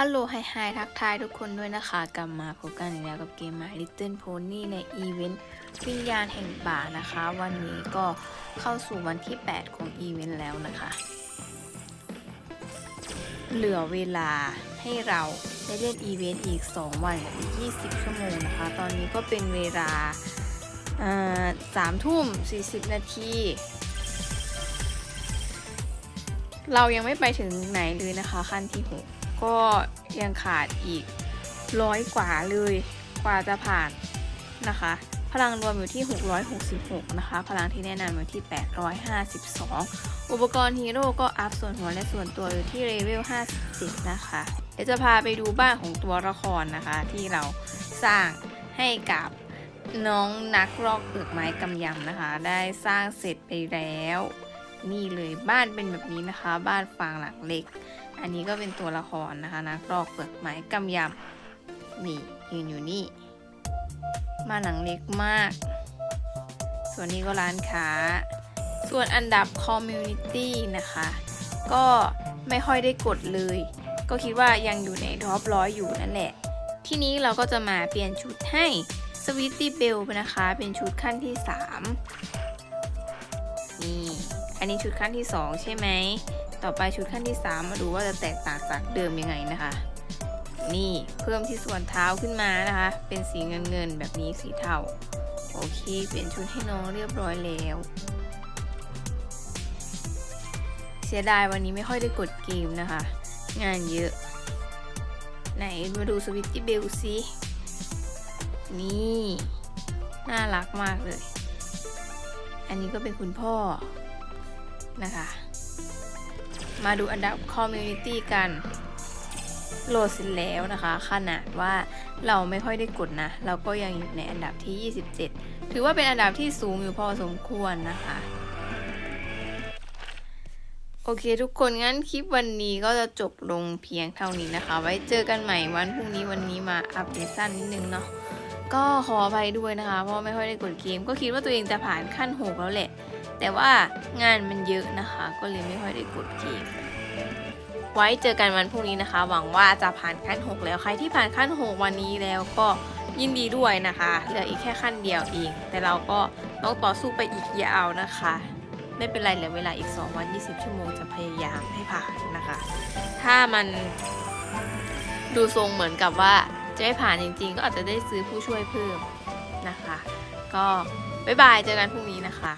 อัลโหลไฮไฮทักทายทุกคนด้วยนะคะ กลับมาพบกันอีกแล้วกับเกม My Little Pony ในอีเวนต์วิญญาณแห่งป่านะคะ วันนี้ก็เข้าสู่วันที่ 8 ของอีเวนต์แล้วนะคะ เหลือเวลาให้เราได้เล่นอีเวนต์อีก 2 วันกับอีก 20 ชั่วโมงนะคะ ตอนนี้ก็เป็นเวลาสามทุ่ม 40 นาทีเรายังไม่ไปถึงไหนเลยนะคะขั้นที่ 6 ก็ยังขาดอีกร้อยกว่าเลยกว่าจะผ่านนะคะ พลังรวมอยู่ที่ 666 นะคะ พลังที่แนะนำอยู่ที่ 852 อุปกรณ์ฮีโร่ก็อัพส่วนหัวและส่วนตัวอยู่ที่เลเวล50นะคะเดี๋ยวจะพาไปดูบ้านของตัวละครนะคะ ที่เราสร้างให้กับน้องนักรอกเปลือกไม้กำยำนะคะ ได้สร้างเสร็จไปแล้ว นี่เลยบ้านเป็นแบบนี้นะคะ บ้านฟางหลังเล็ก อันนี้ก็เป็นตัวละครนะคะนักรอกเปลือกไม้กำยำนี่ยืนอยู่นี่บ้าหลังเล็กมาก ส่วนนี้ก็ร้านค้า ส่วนอันดับคอมมูนิตี้นะคะ ก็ไม่ค่อยได้กดเลย ก็คิดว่ายังอยู่ในท็อปร้อยอยู่นั่นแหละ ที่นี้เราก็จะมาเปลี่ยนชุดให้สวิตตี้เบลนะคะ เป็นชุดขั้นที่ 3 นี่ อันนี้ชุดขั้นที่ 2 ใช่ไหม ต่อไปชุดขั้นที่ 3 มาดูว่าจะแตกต่างจากเดิมยังไงนะคะ นี่เพิ่มที่ส่วนเท้าขึ้นมานะคะ เป็นสีเงินเงินแบบนี้สีเทาโอเค เปลี่ยนชุดให้น้องเรียบร้อยแล้ว เสียดายวันนี้ไม่ค่อยได้กดเกมนะคะ งานเยอะ ไหนมาดูสวิตตี้เบลซินี่ น่ารักมากเลย อันนี้ก็เป็นคุณพ่อ นะคะ มาดูอันดับคอมมูนิตี้กันโหลดเสร็จแล้วนะคะ ขนาดว่าเราไม่ค่อยได้กดนะ เราก็ยังอยู่ในอันดับที่ 27 ถือว่าเป็นอันดับที่สูงอยู่พอสมควรนะคะ โอเคทุกคนงั้นคลิปวันนี้ก็จะจบลงเพียงเท่านี้นะคะ ไว้เจอกันใหม่วันพรุ่งนี้วันนี้มาอัปเดตสั้นนิดนึงเนาะก็ขออภัยด้วยนะคะ เพราะไม่ค่อยได้กดเกม ก็คิดว่าตัวเองจะผ่านขั้นหกแล้วแหละ แต่ว่างานมันเยอะนะคะ ก็เลยไม่ค่อยได้กดเกมไว้เจอกันวันพรุ่งนี้นะคะ หวังว่าจะผ่านขั้น 6 แล้วใครที่ผ่านขั้น 6 วันนี้แล้วก็ยินดีด้วยนะคะเหลืออีกแค่ขั้นเดียวเอง แต่เราก็ต้องต่อสู้ไปอีกยาวนะคะ ไม่เป็นไรเหลือเวลาอีก 2 วัน 20 ชั่วโมงจะพยายามให้ผ่านนะคะ ถ้ามันดูทรงเหมือนกับว่าจะไม่ผ่านจริงๆ ก็อาจจะได้ซื้อผู้ช่วยเพิ่มนะคะ ก็บ๊ายบายเจอกันพรุ่งนี้นะคะ